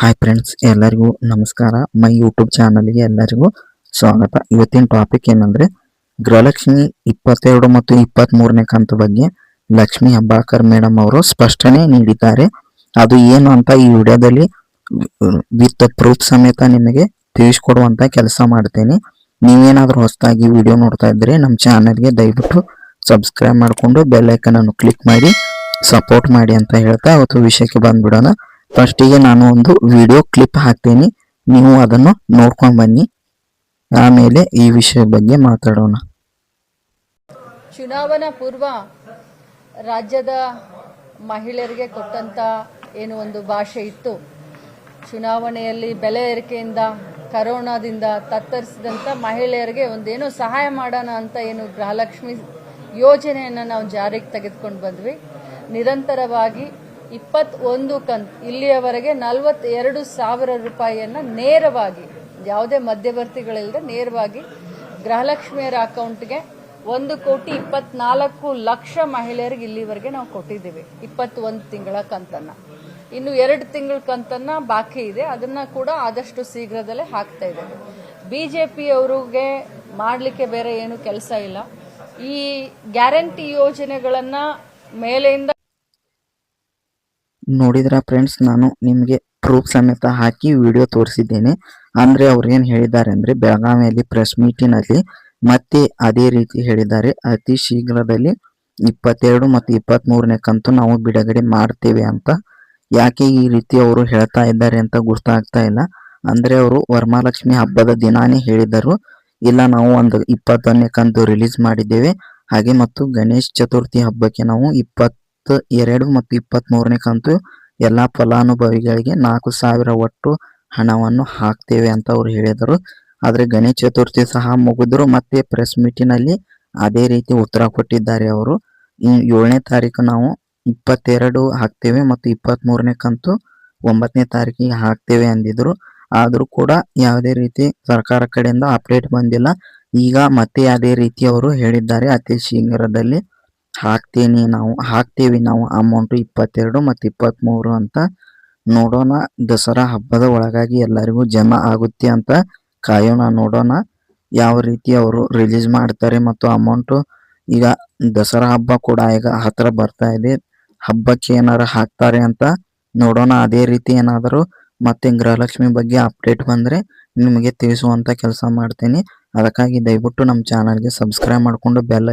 Hi friends ಎಲ್ಲರಿಗೂ ನಮಸ್ಕಾರ. My YouTube ಚಾನಲ್ಗೆ ಎಲ್ಲರಿಗೂ ಸ್ವಾಗತ. ಇವತ್ತಿನ ಟಾಪಿಕ್ ಏನಂದ್ರೆ, ಗೃಹಲಕ್ಷ್ಮಿ ಇಪ್ಪತ್ತೆರಡು ಮತ್ತು ಇಪ್ಪತ್ತ್ ಮೂರನೇ ಕಂತು ಬಗ್ಗೆ ಲಕ್ಷ್ಮಿ ಅಬ್ಬಾಕರ್ ಮೇಡಮ್ ಅವರು ಸ್ಪಷ್ಟನೆ ನೀಡಿದ್ದಾರೆ. ಅದು ಏನು ಅಂತ ಈ ವಿಡಿಯೋದಲ್ಲಿ ವಿತ್ ಪ್ರೂಫ್ ಸಮೇತ ನಿಮಗೆ ತಿಳಿಸ್ಕೊಡುವಂತ ಕೆಲಸ ಮಾಡ್ತೇನೆ. ನೀವೇನಾದ್ರೂ ಹೊಸದಾಗಿ ವಿಡಿಯೋ ನೋಡ್ತಾ ಇದ್ದರೆ ನಮ್ಮ ಚಾನಲ್ಗೆ ದಯವಿಟ್ಟು ಸಬ್ಸ್ಕ್ರೈಬ್ ಮಾಡಿಕೊಂಡು ಬೆಲ್ ಐಕನ್ ಅನ್ನು ಕ್ಲಿಕ್ ಮಾಡಿ ಸಪೋರ್ಟ್ ಮಾಡಿ ಅಂತ ಹೇಳ್ತಾ ಅವತ್ತು ವಿಷಯಕ್ಕೆ ಬಂದ್ಬಿಡೋಣ. ಫಸ್ಟಿಗೆ ನಾನು ಒಂದು ವಿಡಿಯೋ ಕ್ಲಿಪ್ ಹಾಕ್ತೀನಿ. ನೀವು ಅದನ್ನು ನೋಡ್ಕೊಂಡು ಬನ್ನಿ. ಆಮೇಲೆ ಈ ವಿಷಯ ಬಗ್ಗೆ ಮಾತಾಡೋಣ. ಚುನಾವಣಾ ಪೂರ್ವ ರಾಜ್ಯದ ಮಹಿಳೆಯರಿಗೆ ಕೊಟ್ಟಂತ ಏನು ಒಂದು ಭಾಷೆ ಇತ್ತು. ಚುನಾವಣೆಯಲ್ಲಿ ಬೆಲೆ ಏರಿಕೆಯಿಂದ, ಕರೋನಾದಿಂದ ತತ್ತರಿಸಿದಂಥ ಮಹಿಳೆಯರಿಗೆ ಒಂದೇನು ಸಹಾಯ ಮಾಡೋಣ ಅಂತ ಏನು ಗೃಹಲಕ್ಷ್ಮಿ ಯೋಜನೆಯನ್ನು ನಾವು ಜಾರಿಗೆ ತೆಗೆದುಕೊಂಡು ಬಂದ್ವಿ. ನಿರಂತರವಾಗಿ ಇಪ್ಪತ್ತೊಂದು ಕಂತ್, ಇಲ್ಲಿಯವರೆಗೆ ನಲವತ್ತೆರಡು ಸಾವಿರ ರೂಪಾಯಿಯನ್ನು ನೇರವಾಗಿ, ಯಾವುದೇ ಮಧ್ಯವರ್ತಿಗಳಿಲ್ಲದೆ ನೇರವಾಗಿ ಗೃಹಲಕ್ಷ್ಮಿಯರ ಅಕೌಂಟ್ಗೆ ಒಂದು ಕೋಟಿ ಇಪ್ಪತ್ನಾಲ್ಕು ಲಕ್ಷ ಮಹಿಳೆಯರಿಗೆ ಇಲ್ಲಿವರೆಗೆ ನಾವು ಕೊಟ್ಟಿದ್ದೀವಿ, ಇಪ್ಪತ್ತೊಂದು ತಿಂಗಳ ಕಂತನ್ನು. ಇನ್ನು ಎರಡು ತಿಂಗಳ ಕಂತನ್ನು ಬಾಕಿ ಇದೆ, ಅದನ್ನ ಕೂಡ ಆದಷ್ಟು ಶೀಘ್ರದಲ್ಲೇ ಹಾಕ್ತಾ ಇದ್ದೇವೆ. ಬಿಜೆಪಿಯವರಿಗೆ ಮಾಡಲಿಕ್ಕೆ ಬೇರೆ ಏನು ಕೆಲಸ ಇಲ್ಲ. ಈ ಗ್ಯಾರಂಟಿ ಯೋಜನೆಗಳನ್ನು ಮೇಲೆಯಿಂದ ನೋಡಿದ್ರ ಫ್ರೆಂಡ್ಸ್ ನಾನು ನಿಮಗೆ ಪ್ರೂಫ್ ಸಮೇತ ಹಾಕಿ ವಿಡಿಯೋ ತೋರಿಸಿದ್ದೇನೆ. ಅಂದ್ರೆ ಅವ್ರು ಏನ್ ಹೇಳಿದ್ದಾರೆ ಅಂದ್ರೆ, ಬೆಳಗಾವಿಯಲ್ಲಿ ಪ್ರೆಸ್ ಮೀಟಿನಲ್ಲಿ ಮತ್ತೆ ಅದೇ ರೀತಿ ಹೇಳಿದ್ದಾರೆ. ಅತಿ ಶೀಘ್ರದಲ್ಲಿ ಇಪ್ಪತ್ತೆರಡು ಮತ್ತು ಇಪ್ಪತ್ತ್ ಮೂರನೇ ಕಂತು ನಾವು ಬಿಡುಗಡೆ ಮಾಡ್ತೇವೆ ಅಂತ. ಯಾಕೆ ಈ ರೀತಿ ಅವರು ಹೇಳ್ತಾ ಇದ್ದಾರೆ ಅಂತ ಗೊತ್ತಾಗ್ತಾ ಇಲ್ಲ. ಅಂದ್ರೆ ಅವರು ವರಮಹಾಲಕ್ಷ್ಮಿ ಹಬ್ಬದ ದಿನಾನೇ ಹೇಳಿದರು ಇಲ್ಲ, ನಾವು ಒಂದು ಇಪ್ಪತ್ತೊಂದನೇ ಕಂತು ರಿಲೀಸ್ ಮಾಡಿದ್ದೇವೆ. ಹಾಗೆ ಮತ್ತು ಗಣೇಶ್ ಚತುರ್ಥಿ ಹಬ್ಬಕ್ಕೆ ನಾವು ಇಪ್ಪತ್ ಎರಡು ಮತ್ತು ಇಪ್ಪತ್ತ್ ಮೂರನೇ ಕಂತು ಎಲ್ಲಾ ಫಲಾನುಭವಿಗಳಿಗೆ ನಾಲ್ಕು ಸಾವಿರ ಒಟ್ಟು ಹಣವನ್ನು ಹಾಕ್ತೇವೆ ಅಂತ ಅವ್ರು ಹೇಳಿದರು. ಆದರೆ ಗಣೇಶ ಚತುರ್ಥಿ ಸಹ ಮುಗಿದ್ರು ಮತ್ತೆ ಪ್ರೆಸ್ ಮೀಟಿನಲ್ಲಿ ಅದೇ ರೀತಿ ಉತ್ತರ ಕೊಟ್ಟಿದ್ದಾರೆ ಅವರು. ಏಳನೇ ತಾರೀಕು ನಾವು ಇಪ್ಪತ್ತೆರಡು ಹಾಕ್ತೇವೆ ಮತ್ತು ಇಪ್ಪತ್ತ್ ಮೂರನೇ ಕಂತು ಒಂಬತ್ತನೇ ತಾರೀಕಿಗೆ ಹಾಕ್ತೇವೆ ಅಂದಿದ್ರು. ಆದರೂ ಕೂಡ ಯಾವುದೇ ರೀತಿ ಸರ್ಕಾರ ಕಡೆಯಿಂದ ಅಪ್ಡೇಟ್ ಬಂದಿಲ್ಲ. ಈಗ ಮತ್ತೆ ಅದೇ ರೀತಿ ಅವರು ಹೇಳಿದ್ದಾರೆ ಅತಿ ಶೀಘ್ರದಲ್ಲಿ. ಹಾಕ್ತೀನಿ ನಾವು, ಹಾಕ್ತೀವಿ ನಾವು ಅಮೌಂಟ್ ಇಪ್ಪತ್ತೆರಡು ಮತ್ತು ಇಪ್ಪತ್ತ್ಮೂರು ಅಂತ. ನೋಡೋಣ, ದಸರಾ ಹಬ್ಬದ ಒಳಗಾಗಿ ಎಲ್ಲರಿಗೂ ಜಮಾ ಆಗುತ್ತೆ ಅಂತ ಕಾಯೋಣ, ನೋಡೋಣ ಯಾವ ರೀತಿ ಅವರು ರಿಲೀಸ್ ಮಾಡ್ತಾರೆ ಮತ್ತು ಅಮೌಂಟ್ ಈಗ ದಸರಾ ಹಬ್ಬ ಕೂಡ ಈಗ ಹತ್ರ ಬರ್ತಾ ಇದೆ. ಹಬ್ಬಕ್ಕೆ ಏನಾರ ಹಾಕ್ತಾರೆ ಅಂತ ನೋಡೋಣ, ಅದೇ ರೀತಿ ಏನಾದರೂ ಮತ್ತೆ ಗೃಹಲಕ್ಷ್ಮಿ ಬಗ್ಗೆ ಅಪ್ಡೇಟ್ ಬಂದ್ರೆ ನಿಮಗೆ ತಿಳಿಸುವಂಥ ಕೆಲಸ ಮಾಡ್ತೀನಿ. ಅದಕ್ಕಾಗಿ ದಯವಿಟ್ಟು ನಮ್ಮ ಚಾನಲ್ಗೆ ಸಬ್ಸ್ಕ್ರೈಬ್ ಮಾಡಿಕೊಂಡು ಬೆಲ್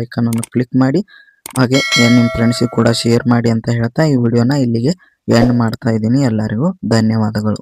ಕ್ಲಿಕ್ ಮಾಡಿ. ಹಾಗೆ ನಿಮ್ಮ ಫ್ರೆಂಡ್ಸಿಗೆ ಕೂಡ ಶೇರ್ ಮಾಡಿ ಅಂತ ಹೇಳ್ತಾ ಈ ವಿಡಿಯೋನ ಇಲ್ಲಿಗೆ ಎಂಡ್ ಮಾಡ್ತಾ ಇದ್ದೀನಿ. ಎಲ್ಲರಿಗೂ ಧನ್ಯವಾದಗಳು.